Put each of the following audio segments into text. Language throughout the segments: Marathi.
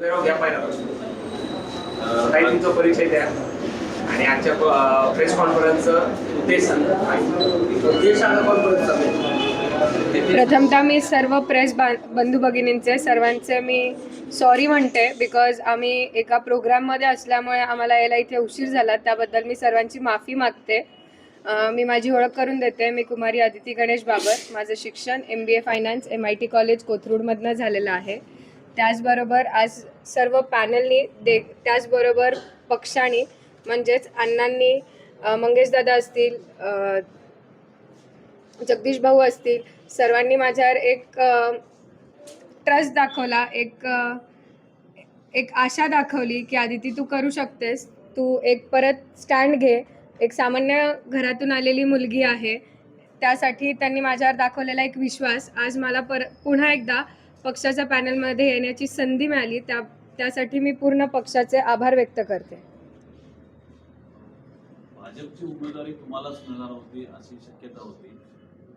घ्या काही तुमचा परिचय द्या. आणि आजच्या प्रेस कॉन्फरन्सचं उद्देश प्रथमतः मी सर्व प्रेस बंधू भगिनींचे सर्वांचे मी सॉरी म्हणते बिकॉज आम्ही एका प्रोग्राममध्ये असल्यामुळे आम्हाला यायला इथे उशीर झाला. त्याबद्दल मी सर्वांची माफी मागते. मी माझी ओळख करून देते. मी कुमारी आदिती गणेश बाबर. माझं शिक्षण M B A finance M I T college कोथरूडमधनं झालेलं आहे. त्याचबरोबर आज सर्व पॅनलनी दे त्याचबरोबर पक्षाने म्हणजेच अण्णांनी मंगेशदादा असतील जगदीश भाऊ असतील सर्वांनी माझ्यावर एक ट्रस्ट दाखवला एक एक आशा दाखवली की आदिती तू करू शकतेस. तू एक परत स्टँड घे. एक सामान्य घरातून आलेली मुलगी आहे. त्यासाठी त्यांनी माझ्यावर दाखवलेला एक विश्वास. आज मला पर पुन्हा एकदा पक्षाच्या पॅनलमध्ये येण्याची संधी मिळाली त्या त्यासाठी मी पूर्ण पक्षाचे आभार व्यक्त करते. भाजपची उमेदवारी तुम्हालाच मिळणार होती अशी शक्यता होती.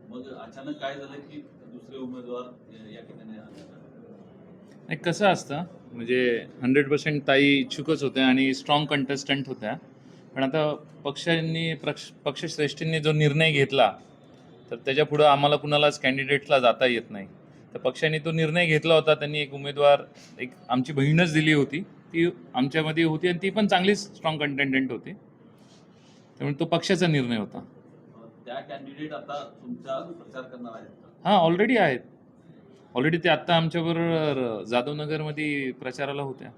मग अचानक काय झालं की दुसरे उमेदवार या- ठिकाणी कसं असतं म्हणजे हंड्रेड पर्सेंट ताई इच्छुकच होत्या आणि स्ट्रॉंग कंटेस्टंट होत्या. पण आता पक्षांनी पक्ष पक्षश्रेष्ठींनी जो निर्णय घेतला तर त्याच्या पुढं आम्हाला कुणालाच कॅन्डिडेटला जाता येत नाही. तर पक्षाने तो निर्णय घेतला होता. त्यांनी एक उमेदवार एक आमची बहीणच दिली होती. ती आमच्यामध्ये होती आणि ती पण चांगलीच स्ट्रॉंग कंटेंडेंट होती. त्यामुळे तो पक्षाचा निर्णय होता. त्या कॅन्डिडेट आता तुमचा प्रचार करणार आहेत? हां ऑलरेडी आहेत. ऑलरेडी ते आत्ता आमच्याबरोबर जाधवनगरमध्ये प्रचाराला होत्या.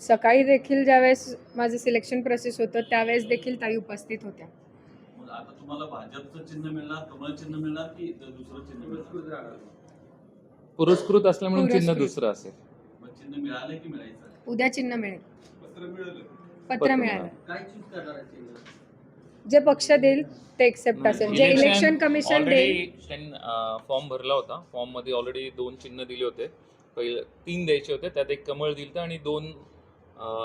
सकाळी देखील ज्यावेळेस माझं सिलेक्शन प्रोसेस होतं त्यावेळेस देखील ताई उपस्थित होत्या. मग आता तुम्हाला भाजपचं चिन्ह मिळणार कमळ चिन्ह मिळणार की दुसरं चिन्ह मिळणार? पुरस्कृत असल्यामुळे चिन्ह पुरस्कृत. दुसरं असेल. मग चिन्ह मिळाले की मिळायचं? उद्या चिन्ह मिळेल. पत्र मिळालं. पत्र पत्र मिळालं. काय चूज करणार आहे चिन्ह? जे पक्ष देईल ते एक्सेप्ट असेल. जे इलेक्शन कमिशन देईल. ऑलरेडी फॉर्म भरला होता. फॉर्ममध्ये ऑलरेडी दोन चिन्ह दिले होते. पहिले तीन द्यायचे होते. त्यात एक कमळ दिलं आणि दोन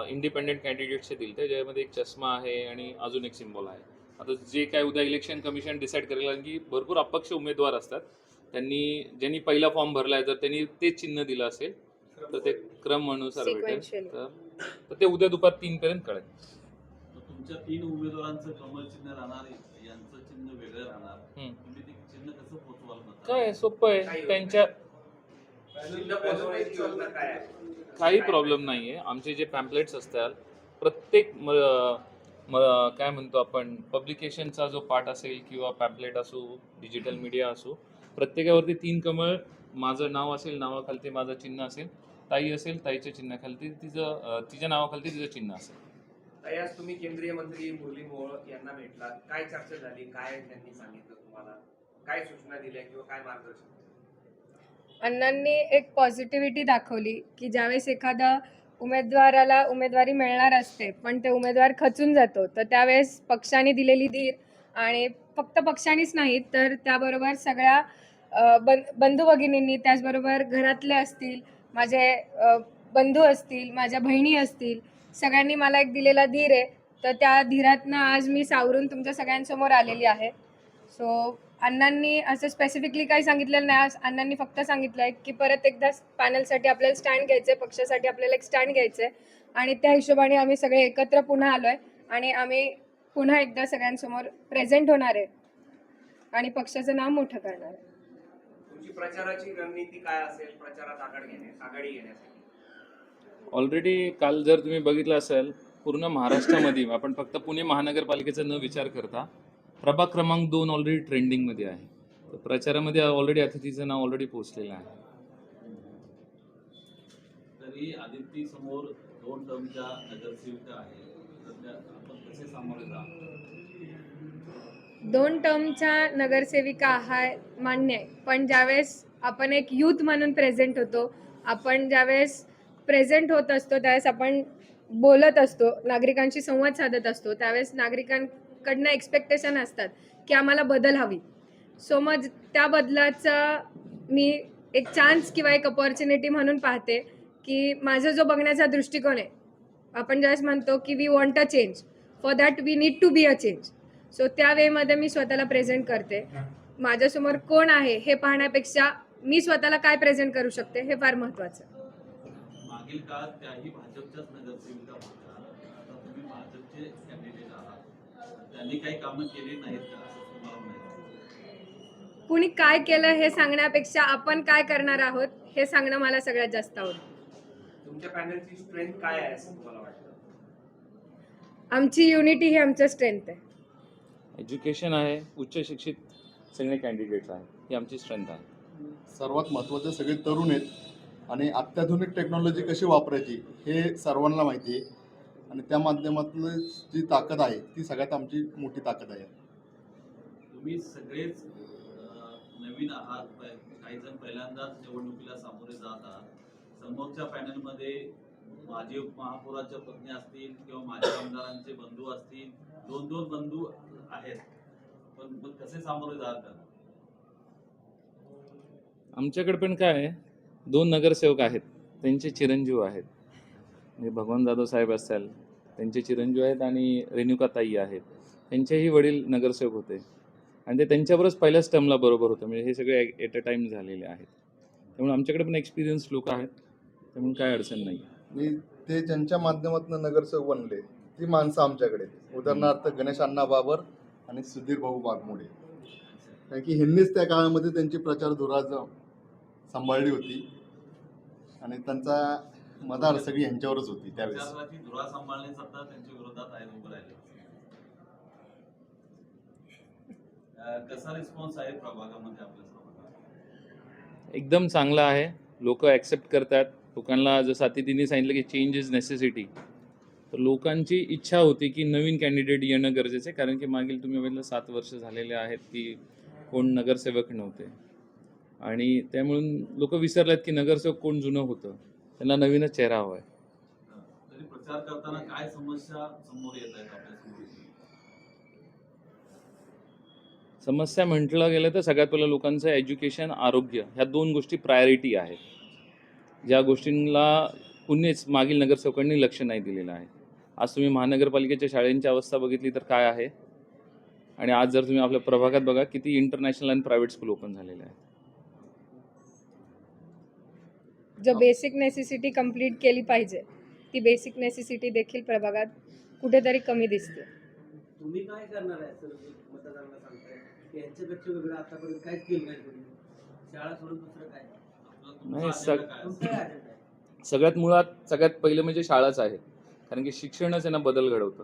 इंडिपेंडेंट कॅन्डिडेटचे दिले ज्यामध्ये एक चष्मा आहे आणि अजून एक सिम्बॉल आहे. आता जे काय उद्या इलेक्शन कमिशन डिसाईड करेल कारण की भरपूर अपक्ष उमेदवार असतात. त्यांनी ज्यांनी पहिला फॉर्म भरला आहे जर त्यांनी तेच चिन्ह दिलं असेल तर ते क्रम अनुसार भेटेल. Sequentially. तर ते उद्या दुपार तीन पर्यंत कळेल. तुमच्या तीन उमेदवारांचं कमळ चिन्ह राहणार यांचं चिन्ह वेगळं राहणार. हम्म. तुम्ही ते चिन्ह कसं पोहोचवाल काय सोपं आहे. त्यांच्या आहे? काही प्रॉब्लेम नाही आहे आमचे जे पॅम्पलेट्स असतात प्रत्येक म म- काय म्हणतो आपण पब्लिकेशनचा जो पार्ट असेल किंवा पॅम्पलेट असो डिजिटल मीडिया असो प्रत्येकावरती तीन कमळ माझं नाव असेल नावाखालती माझं चिन्ह असेल ताई असेल ताईच्या चिन्हाखालती तिचं तिच्या नावाखालती तिचं चिन्ह असेल. ताई, आज तुम्ही केंद्रीय मंत्री मुरली मोहोळ यांना भेटला काय चर्चा झाली? काय त्यांनी सांगितलं तुम्हाला? काय सूचना दिल्या किंवा काय मार्गदर्शन अण्णांनी एक पॉझिटिव्हिटी दाखवली की ज्यावेळेस एखादा उमेदवाराला उमेदवारी मिळणार असते पण ते उमेदवार खचून जातो तर त्यावेळेस पक्षाने दिलेली धीर आणि फक्त पक्षानेच नाही तर त्याबरोबर सगळ्या बं बंधू भगिनींनी त्याचबरोबर घरातले असतील माझे बंधू असतील माझ्या बहिणी असतील सगळ्यांनी मला एक दिलेला धीर आहे. तर त्या धीरातनं आज मी सावरून तुमच्या सगळ्यांसमोर आलेली आहे. सो अण्णांनी असं स्पेसिफिकली काही सांगितलेलं नाही. आज अण्णांनी फक्त सांगितलं आहे की परत एकदा पॅनलसाठी आपल्याला स्टँड घ्यायचं आहे पक्षासाठी आपल्याला एक स्टँड घ्यायचं आहे आणि त्या हिशोबाने आम्ही सगळे एकत्र पुन्हा आलो आहे आणि आम्ही पुन्हा एकदा सगळ्यांसमोर प्रेझेंट होणार आहे आणि पक्षाचं नाव मोठं करणार आहे तुमची प्रचाराची रणनीती काय असेल? प्रचारात आघाडी घेण्यास आघाडी घेण्यासाठी? ऑलरेडी काल जर तुम्ही बघितलं असेल पूर्ण महाराष्ट्रामध्ये आपण फक्त पुणे महानगरपालिकेचा न विचार करता प्रभाग क्रमांक दोन ऑलरेडी ट्रेंडिंगमध्ये आहे. तर प्रचारामध्ये ऑलरेडी अतिथीचं नाव ऑलरेडी पोहोचलेलं आहे. तरी आदिती समोर दोन टर्मच्या नगरसेविका आहे कसे सामोरे जा. दोन टर्मच्या नगरसेविका हा मान्य आहे पण ज्यावेळेस आपण एक यूथ म्हणून प्रेझेंट होतो आपण ज्यावेळेस प्रेझेंट होत असतो त्यावेळेस आपण बोलत असतो नागरिकांशी संवाद साधत असतो त्यावेळेस नागरिकांकडनं एक्सपेक्टेशन असतात की आम्हाला बदल हवी. सो मग त्या बदलाचा मी एक चान्स किंवा एक अपॉर्च्युनिटी म्हणून पाहते की माझा जो बघण्याचा दृष्टिकोन आहे आपण ज्यावेळेस म्हणतो की we want a change for that we need to be a change so त्या वेमध्ये मी स्वतःला प्रेझेंट करते. माझ्यासमोर कोण आहे हे पाहण्यापेक्षा मी स्वतःला काय प्रेझेंट करू शकते हे फार महत्त्वाचं आहे. मागील काळात त्याही भाजपच्याच नगरसेविका होत्या. आता तुम्ही भाजपचे कॅन्डिडेट आहात. त्यांनी काही कामं केली नाहीत का असं तुम्हाला म्हणायचं कुणी काय केलं हे सांगण्यापेक्षा आपण काय करणार आहोत हे सांगणं मला सगळ्यात जास्त आवडतं. तुमच्या पॅनलची स्ट्रेंथ काय आहे असं तुम्हाला वाटतं? आमची युनिटी ही आमचं स्ट्रेंथ आहे. एज्युकेशन आहे उच्च शिक्षित सगळे कॅन्डिडेट्स आहेत ही आमची स्ट्रेंथ आहे. सर्वात महत्त्वाचं सगळे तरुण आहेत आणि अत्याधुनिक टेक्नॉलॉजी कशी वापरायची हे सर्वांना माहिती आहे. आणि त्या माध्यमातली जी ताकद आहे ती सगळ्यात आमची मोठी ताकद आहे. तुम्ही सगळेच अं, नवीन आहात काही जण पहिल्यांदाच निवडणुकीला सामोरे जात आहात. समोरच्या पॅनलमध्ये माजी महापौराच्या पत्नी असतील किंवा माजी आमदारांचे बंधू असतील दोन दोन बंधू आहेत. पण कसे सामोरे जात आमच्याकडे पण काय आहे? दोन नगरसेवक आहेत. त्यांचे चिरंजीव आहेत. म्हणजे भगवान जाधव साहेब असाल त्यांचे चिरंजीव आहेत आणि रेणुकाताई आहेत. त्यांचेही वडील नगरसेवक होते. आणि ते त्यांच्यावरच पहिल्याच टर्मला बरोबर होतं. म्हणजे हे सगळे एट अ टाईम झालेले आहेत. त्यामुळे आमच्याकडे पण एक्सपिरियन्स लोक आहेत. त्यामुळे काय अडचण नाही. आणि ते ज्यांच्या माध्यमातून नगरसेवक बनले ती माणसं आमच्याकडे. उदाहरणार्थ गणेश अण्णा बाबर आणि सुधीर भाऊ वाघमोडे कारण की ह्यांनीच त्या काळामध्ये त्यांची प्रचार धुरा सांभाळली होती. आणि त्यांचा मदार सगळी ह्यांच्यावरच होती त्यावेळेस. एकदम चांगला आहे. लोक ॲक्सेप्ट करतात. लोकांना जसं अतिथींनी सांगितलं की चेंज इज नेसेसिटी तर लोकांची इच्छा होती की नवीन कॅन्डिडेट येणं गरजेचं आहे कारण की मागील तुम्ही बघितलं सात वर्ष झालेले आहेत की कोण नगरसेवक नव्हते. आणि त्यामुळून लोक विसरलेत की नगरसेवक कोण जुनं होतं. त्यांना नवीनच चेहरा हवा आहे. प्रचार करताना काय समस्या समोर येत आहेत समस्या म्हटलं गेलं तर सगळ्यात पहिलं लोकांचं एज्युकेशन आरोग्य ह्या दोन गोष्टी प्रायोरिटी आहेत. ज्या गोष्टींना कुणीच मागील नगरसेवकांनी लक्ष नाही दिलेलं आहे. आज तुम्ही महानगरपालिकेच्या शाळांची अवस्था बघितली तर काय आहे? आणि आज जर तुम्ही आपल्या प्रभागात बघा किती इंटरनॅशनल आणि प्रायव्हेट स्कूल ओपन झालेले आहेत. जो बेसिक नेसेसिटी कंप्लीट केली पाहिजे ती बेसिक नेसेसिटी देखील प्रभागात कुठेतरी कमी दिसते. तुम्ही काय करणार आहे सर मतदारांना सांगताय? की यांच्यापेक्षा वेगळं आतापर्यंत काहीच केलं नाही तुम्ही. शाळा सोडून दुसरं काय? नाही, सग- सगळ्यात मुळात सगळ्यात पहिलं म्हणजे शाळाच आहे. कारण की शिक्षणच यांना बदल घडवतं.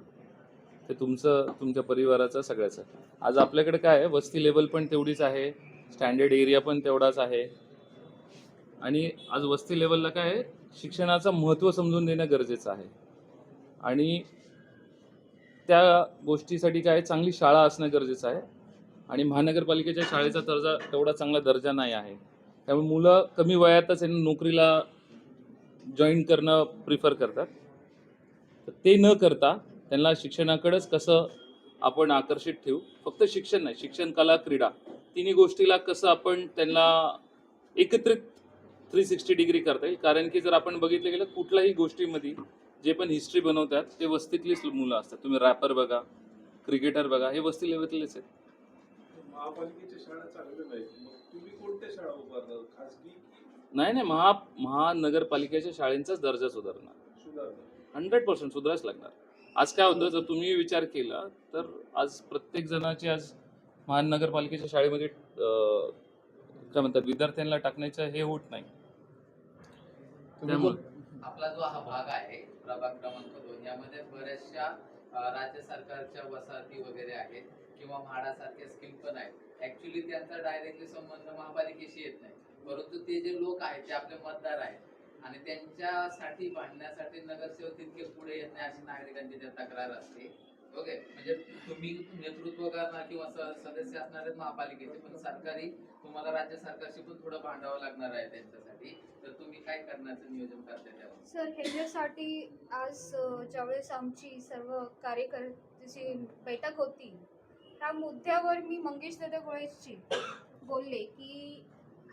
ते तुमचं तुमच्या परिवाराचं सगळ्याचं. आज आपल्याकडे काय आहे वस्ती लेवल पण तेवढीच आहे स्टँडर्ड एरिया पण तेवढाच आहे. आणि आज वस्ती लेवलला काय आहे शिक्षणाचं महत्त्व समजून देणं गरजेचं आहे. आणि त्या गोष्टीसाठी काय आहे, चांगली शाळा असणं गरजेचं आहे. आणि महानगरपालिकेच्या शाळेचा दर्जा तेवढा चांगला दर्जा नाही आहे. त्यामुळे मुलं कमी वयातच यांना नोकरीला जॉईन करणं प्रिफर करतात. तर ते न करता त्यांना शिक्षणाकडेच कसं आपण आकर्षित ठेवू? फक्त शिक्षण नाही शिक्षण कला क्रीडा तिन्ही गोष्टीला कसं आपण त्यांना एकत्रित थ्री सिक्स्टी डिग्री करता येईल? कारण की जर आपण बघितलं गेलं कुठल्याही गोष्टीमध्ये जे पण हिस्ट्री बनवतात ते वस्तीतलीच मुलं असतात. तुम्ही रॅपर बघा क्रिकेटर बघा हे वस्ती लेवलतलेच आहेत महापालिकेच्या शाळा चांगल्या नाहीत मग तुम्ही कोणत्या शाळा उभारणार? खासगी की नाही नाही महा महानगरपालिकेच्या शाळेंचाच दर्जा सुधारणार. सुधारणा हंड्रेड पर्सेंट सुधारायच लागणार. आज काय होतं जर तुम्ही विचार केला तर आज प्रत्येक जणाची आज महानगरपालिकेच्या शाळेमध्ये अं, काय म्हणतात विद्यार्थ्यांना टाकण्याचं हे होत नाही. त्यामुळे आपला जो हा भाग आहे प्रभाग क्रमांक दोन यामध्ये बऱ्याचशा अ, राज्य सरकारच्या वसाहती वगैरे आहेत किंवा म्हाडासारख्या स्कीम पण आहेत. ऍक्च्युली त्यांचा डायरेक्टली संबंध महापालिकेशी येत नाही. परंतु ते जे लोक आहेत ते आपले मतदार आहेत. आणि त्यांच्यासाठी भांडण्यासाठी नगरसेवक तितके पुढे येत नाही अशी नागरिकांची त्या तक्रार असते. ओके म्हणजे तुम्ही नेतृत्व करणार किंवा सदस्य असणार आहेत महापालिकेचे पण सरकारी तुम्हाला राज्य सरकारशी पण थोडं भांडावं लागणार आहे त्यांच्यासाठी. तर तुम्ही काय करण्याचं नियोजन करताय त्यावर? सर ह्याच्यासाठी आज ज्यावेळेस आमची सर्व कार्यकर्त्याची बैठक होती त्या मुद्द्यावर मी मंगेश दादा गोळेशी बोलले की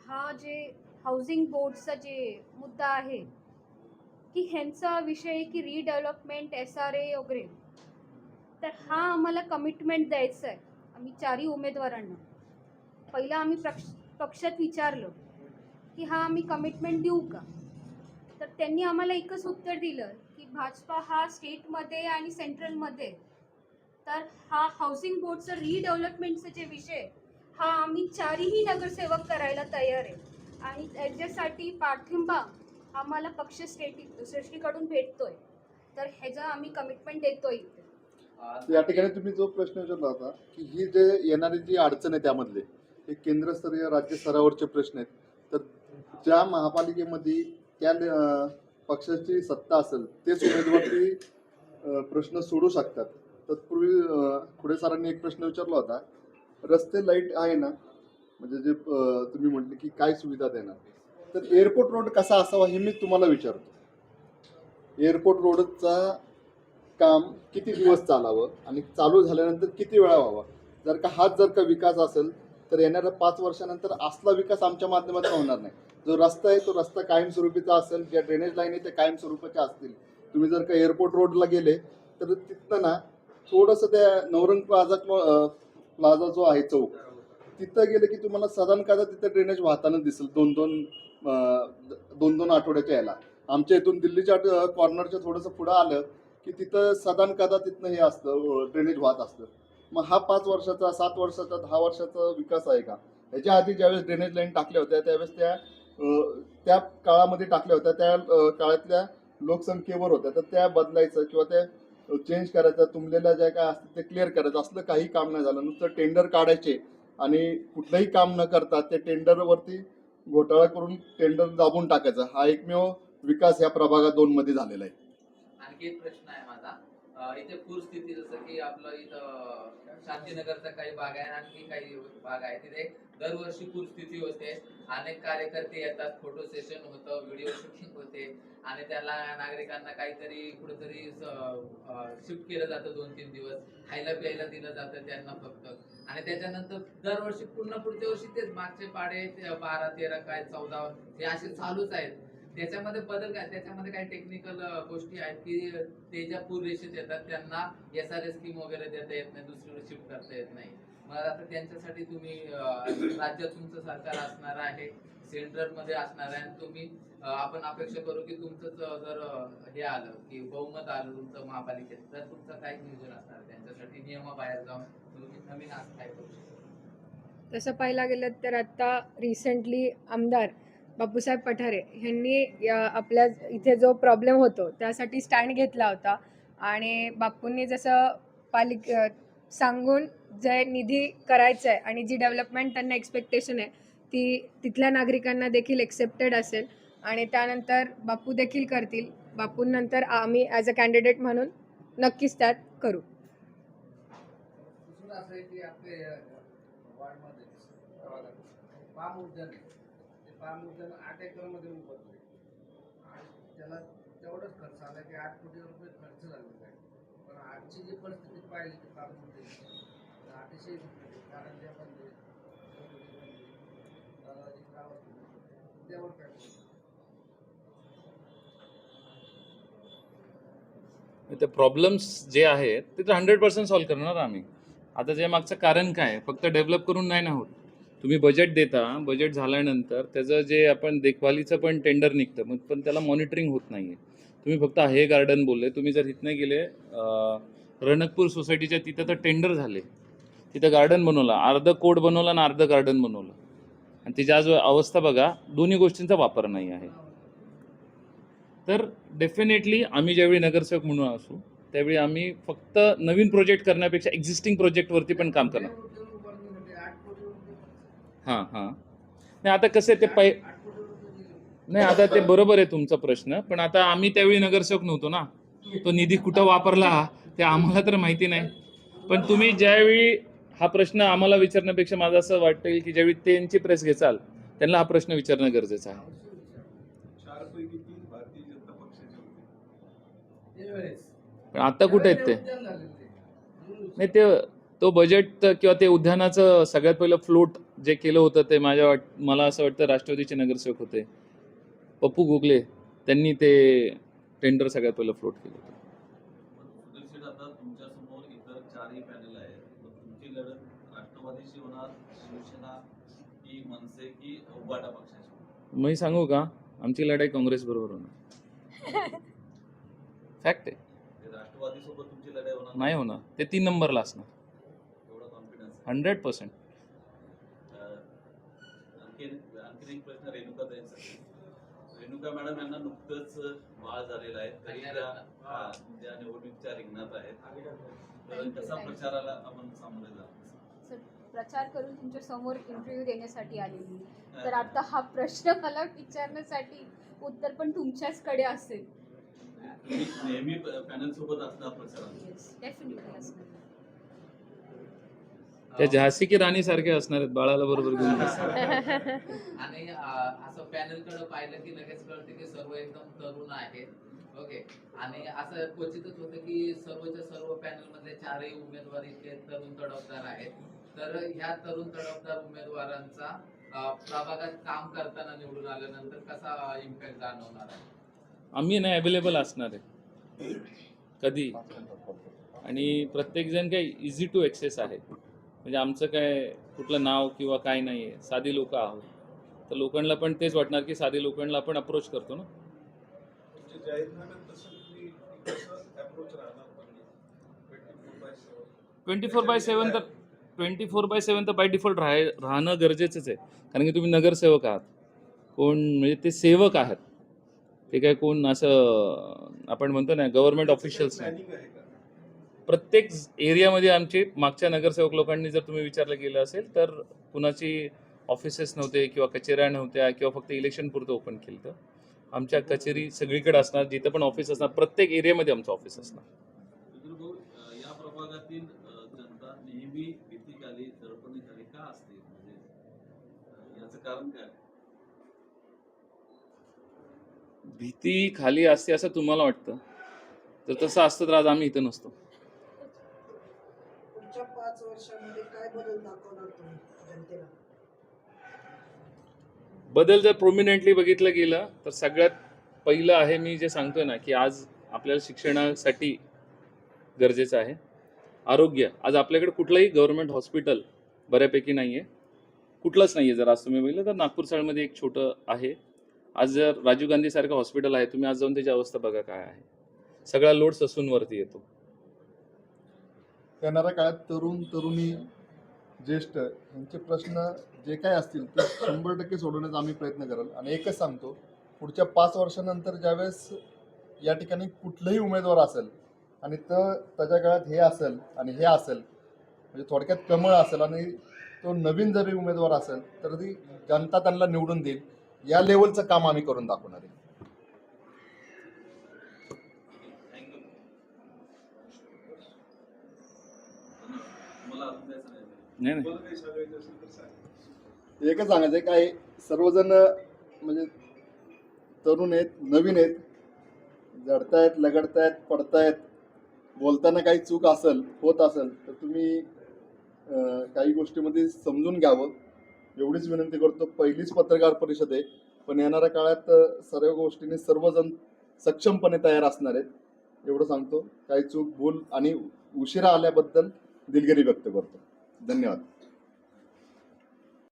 हा जे हाऊसिंग बोर्डचा जे मुद्दा आहे की ह्यांचा विषय की रिडेव्हलपमेंट एस आर ए वगैरे. तर हा आम्हाला कमिटमेंट द्यायचं आहे आम्ही चारही उमेदवारांना. पहिला आम्ही पक्ष पक्षात विचारलं की हा आम्ही कमिटमेंट देऊ का? तर त्यांनी आम्हाला एकच उत्तर दिलं की भाजपा हा स्टेटमध्ये आणि सेंट्रलमध्ये तर हा हाऊसिंग बोर्डचं रिडेव्हलपमेंटचे जे विषय हा आम्ही चारही नगरसेवक करायला तयार आहे. आणि त्याच्यासाठी पाठिंबा आम्हाला पक्ष स्टेटी सृष्टीकडून भेटतोय. तर ह्याचा आम्ही कमिटमेंट देतोय या ठिकाणी तुम्ही जो प्रश्न विचारला होता की ही जे येणारी जी अडचण आहे त्यामधले हे केंद्रस्तरीय राज्य स्तरावरचे प्रश्न आहेत. तर ज्या महापालिकेमध्ये त्या पक्षाची सत्ता असेल तेच उमेदवारी प्रश्न सोडू शकतात. तत्पूर्वी खुडे सरांनी एक प्रश्न विचारला होता. रस्ते लाइट आहे ना? म्हणजे जे तुम्ही म्हटले की काय सुविधा देणार? तर एअरपोर्ट रोड कसा असावा हे मी तुम्हाला विचारतो. एअरपोर्ट रोडचा काम किती दिवस चालावं आणि चालू झाल्यानंतर किती वेळा व्हावा? जर का हाच जर का विकास असेल तर येणाऱ्या पाच वर्षानंतर असला विकास आमच्या माध्यमातून होणार नाही. जो रस्ता आहे तो रस्ता कायमस्वरूपीचा असेल ज्या ड्रेनेज लाईन आहे त्या कायमस्वरूपाच्या असतील. तुम्ही जर का एअरपोर्ट रोडला गेले तर तिथं ना थोडंसं त्या नवरंग प्लाझा प्लाझा जो आहे चौक तिथं गेलं की तुम्हाला साधारण कादा तिथं ड्रेनेज वाहताना दिसेल. दोन दोन दोन दोन आठवड्याच्या यायला आमच्या इथून दिल्लीच्या कॉर्नरच्या थोडंसं पुढं आलं की तिथं सदान कदा तिथनं हे असतं ड्रेनेज वाहत असतं. मग हा पाच वर्षाचा सात वर्षाचा दहा वर्षाचा विकास आहे का? याच्या आधी ज्यावेळेस ड्रेनेज लाईन टाकल्या होत्या त्यावेळेस त्या त्या काळामध्ये टाकल्या होत्या. त्या काळातल्या लोकसंख्येवर होत्या. तर त्या बदलायचं किंवा त्या चेंज करायचा तुंबलेल्या ज्या काय असतात ते क्लिअर करायचं. असलं काही काम नाही झालं. नुसतं टेंडर काढायचे आणि कुठलंही काम न करता ते टेंडरवरती घोटाळा करून टेंडर दाबून टाकायचा. हा एकमेव विकास या प्रभागात दोन मध्ये झालेला आहे. आणखी एक प्रश्न आहे माझा. इथे पूरस्थिती जसं की आपलं इथं शांतीनगरचा काही भाग आहे आणखी काही भाग आहे. तिथे दरवर्षी पूरस्थिती होते. अनेक कार्यकर्ते येतात फोटो सेशन होतं व्हिडिओ शूटिंग होते. आणि त्याला नागरिकांना काहीतरी कुठेतरी शिफ्ट केलं जातं दोन तीन दिवस. खायला प्यायला दिलं जातं त्यांना फक्त. आणि त्याच्यानंतर दरवर्षी पूर्ण पुढच्या वर्षी तेच मागचे पाडे बारा तेरा काय चौदा हे असे चालूच आहेत. त्याच्यामध्ये बदल काय? त्याच्यामध्ये काही टेक्निकल गोष्टी आहेत की ते ज्या पूर रेषेत येतात त्यांना एस आर एस स्कीम वगैरे देता येत नाही दुसरीकडे शिफ्ट करता येत नाही. मग आता त्यांच्यासाठी तुम्ही राज्यात तुमचं सरकार असणार आहे सेंट्रलमध्ये असणार आहे आणि तुम्ही आपण अपेक्षा करू की तुमचं जर हे आलं की बहुमत आलं तुमचं महापालिकेत तर तुमचं काय नियोजन असणार? त्यांच्यासाठी नियमाबाहेर जाऊन तुम्ही नवीन असं काय करू शकता? तसं पाहायला गेलं तर आता रिसेंटली आमदार बापूसाहेब पठारे ह्यांनी आपल्या इथे जो प्रॉब्लेम होतो त्यासाठी स्टँड घेतला होता. आणि बापूंनी जसं पालिक सांगून जे निधी करायचं आहे आणि जी डेव्हलपमेंट त्यांना एक्सपेक्टेशन आहे ती तिथल्या नागरिकांना देखील एक्सेप्टेड असेल. आणि त्यानंतर बापू देखील करतील. बापूंनंतर आम्ही ॲज अ कॅन्डिडेट म्हणून नक्कीच त्यात करू. दुसरं असं आहे आठ एकरमध्ये उभारतोय त्याला तेवढंच खर्च आला की आठ कोटी रुपये खर्च झालेला आहे पण आजची जी परिस्थिती पाहिली ती पाम उद्यान तर अतिशय कारण जे बनले दादाजी गावात त्यावर काय ते प्रॉब्लेम्स जे आहेत ते तर हंड्रेड पर्सेंट सॉल्व्ह करणार आम्ही. आता जे मागचं कारण काय फक्त डेव्हलप करून नाही ना होत. तुम्ही बजेट देता बजेट झाल्यानंतर त्याचं जे आपण देखभालीचं पण टेंडर निघतं मग पण त्याला मॉनिटरिंग होत नाही आहे तुम्ही फक्त हे गार्डन बोलले तुम्ही जर इथनं गेले रणकपूर सोसायटीच्या तिथं तर टेंडर झाले. तिथं गार्डन बनवलं अर्धं कोड बनवलं आणि अर्धं गार्डन बनवलं. आणि तिची आज अवस्था बघा दोन्ही गोष्टींचा वापर नाही आहे. तर डेफिनेटली आम्ही ज्यावेळी नगरसेवक म्हणून असू त्यावेळी आम्ही फक्त नवीन प्रोजेक्ट करण्यापेक्षा एक्झिस्टिंग प्रोजेक्टवरती पण काम करणार उद्यान उभारण्यासाठी आठ कोटी रुपये खर्च. हां हां. नाही आता कसं आहे ते पै. नाही आता ते बरोबर आहे तुमचा प्रश्न पण आता आम्ही त्यावेळी नगरसेवक नव्हतो ना. तो निधी कुठं वापरला ते आम्हाला तर माहिती नाही. पण तुम्ही ज्यावेळी हा प्रश्न आम्हाला विचारण्यापेक्षा माझं असं वाटतं की ज्यावेळी त्यांची प्रेस घेचाल त्यांना हा प्रश्न विचारणं गरजेचं आहे. पण आता कुठे आहेत ते? नाही ते तो बजेट किंवा ते उद्यानाचं सगळ्यात पहिलं फ्लोट जे केलं होतं ते माझ्या वाट मला असं वाटतं राष्ट्रवादीचे नगरसेवक होते. पप्पू गोगले त्यांनी ते टेंडर सगळ्यात पहिलं फ्लोट केलं होतं. सुधीर शेठ आता तुमच्यासमोर इतर चारही पॅनल आहेत. मग तुमची लढत राष्ट्रवादीशी होणार शिवसेना की मनसे की उबाटा पक्षाची? होणार? मी सांगू का? आमची लढाई काँग्रेस बरोबर होणार. फॅक्ट आहे. नाही होणार. ते तीन नंबरला असणार. एवढा कॉन्फिडन्स हंड्रेड पर्सेंट आणखीन आणखीन एक प्रश्न रेणुका रेणुका मॅडम यांना नुकतंच बाळ झालेलं आहे. तरी त्या हा, त्या निवडणुकीच्या रिंगणात आहेत. तर कसा प्रचाराला आपण सामोरे जातो प्रचार करून तुमच्यासमोर इंटरव्ह्यू देण्यासाठी आलेली. तर आता हा प्रश्न मला विचारण्यासाठी उत्तर पण तुमच्याचकडे असेल. नेहमी पॅनल सोबत असणार प्रचारात. डेफिनेटली असणार. त्या झाशी की राणी सारखे असणार आहेत बाळाला बरोबर घेऊन. आणि असं पॅनलकडे पाहिलं की लगेच कळते की सर्व एकदम तरुण आहेत. ओके आणि असं क्वचितच होतं की सर्वच्या सर्व पॅनल मधले चारही उमेदवार इतके तरुण तडफदार आहेत. तर ह्या तरुण तडफदार उमेदवारांचा प्रभागात काम करताना निवडून आल्यानंतर कसा इम्पॅक्ट जाणवणार आहे? आम्ही ना अवेलेबल असणार आहे. कधी? आणि प्रत्येकजण काय इझी टू ॲक्सेस आहे. म्हणजे आमचं काय कुठलं नाव किंवा काय नाही आहे. साधी लोक आहोत. तर लोकांना पण तेच वाटणार की साधी लोकांना आपण अप्रोच करतो ना. राहणार ट्वेंटी फोर बाय सेवन तर ट्वेंटी फोर बाय सेवन तर बाय डिफॉल्ट राह राहणं गरजेचंच आहे. कारण की तुम्ही नगरसेवक आहात. कोण म्हणजे ते सेवक आहात. ते काय कोण असं आपण म्हणतो ना गव्हर्नमेंट ऑफिशियल्स नाही. प्रत्येक एरियामध्ये आमचे मागच्या नगरसेवक लोकांनी जर तुम्ही विचारलं गेलं असेल तर कुणाची ऑफिसेस नव्हते किंवा कचेऱ्या नव्हत्या किंवा फक्त इलेक्शन पुरतं ओपन केलं तर आमच्या कचेरी सगळीकडे असणार जिथं पण ऑफिस असणार प्रत्येक एरियामध्ये आमचं ऑफिस असणार. मित्र भाऊ अं, या प्रभागातील अं, जनता नेहमी भीतीखाली दडपणीखाली का असते? म्हणजे अं, याचं कारण काय? भीती खाली असते असं तुम्हाला वाटतं? तर तसं असतं तर आज आम्ही इथं नसतो. पाच वर्षामध्ये काय बदल दाखवणार तुम्ही जनतेला? बदल जर प्रोमिनेंटली बघितलं गेलं तर सगळ्यात पहिलं आहे मी जे सांगतोय ना की आज आपल्याला शिक्षणासाठी गरजेचं आहे. आरोग्य. आज आपल्याकडे कुठलंही गव्हर्नमेंट हॉस्पिटल बऱ्यापैकी नाही आहे कुठलंच नाही आहे जर आज तुम्ही बघितलं तर नागपूर साईडमध्ये एक छोटं आहे. आज जर राजीव गांधी सारखं हॉस्पिटल आहे तुम्ही आज जाऊन त्याची अवस्था बघा काय आहे. सगळा लोड ससूनवरती येतो. येणाऱ्या काळात तरुण तरुणी ज्येष्ठ यांचे प्रश्न जे काय असतील ते शंभर टक्के सोडवण्याचा आम्ही प्रयत्न कराल. आणि एकच सांगतो पुढच्या पाच वर्षानंतर ज्यावेळेस या ठिकाणी कुठलंही उमेदवार असेल आणि तर त्याच्या काळात हे असेल आणि हे असेल म्हणजे थोडक्यात कमळ असेल आणि तो नवीन जरी उमेदवार असेल तर ती जनता त्यांना निवडून देईल. या लेवलचं काम आम्ही करून दाखवणार आहे थँक्यू मला अजून द्यायचं नाही. एकच सांगायचं आहे काय सर्वजण म्हणजे तरुण आहेत नवीन आहेत जडतायत लगडतायत पडतायत बोलताना काही चूक असेल होत असेल तर तुम्ही काही गोष्टीमध्ये समजून घ्यावं. एवढीच विनंती करतो पहिलीच पत्रकार परिषद आहे पण येणाऱ्या काळात सर्व गोष्टींनी सर्वजण सक्षमपणे तयार असणार आहेत. एवढं सांगतो काही चूक भूल आणि उशिरा आल्याबद्दल दिलगिरी व्यक्त करतो. धन्यवाद.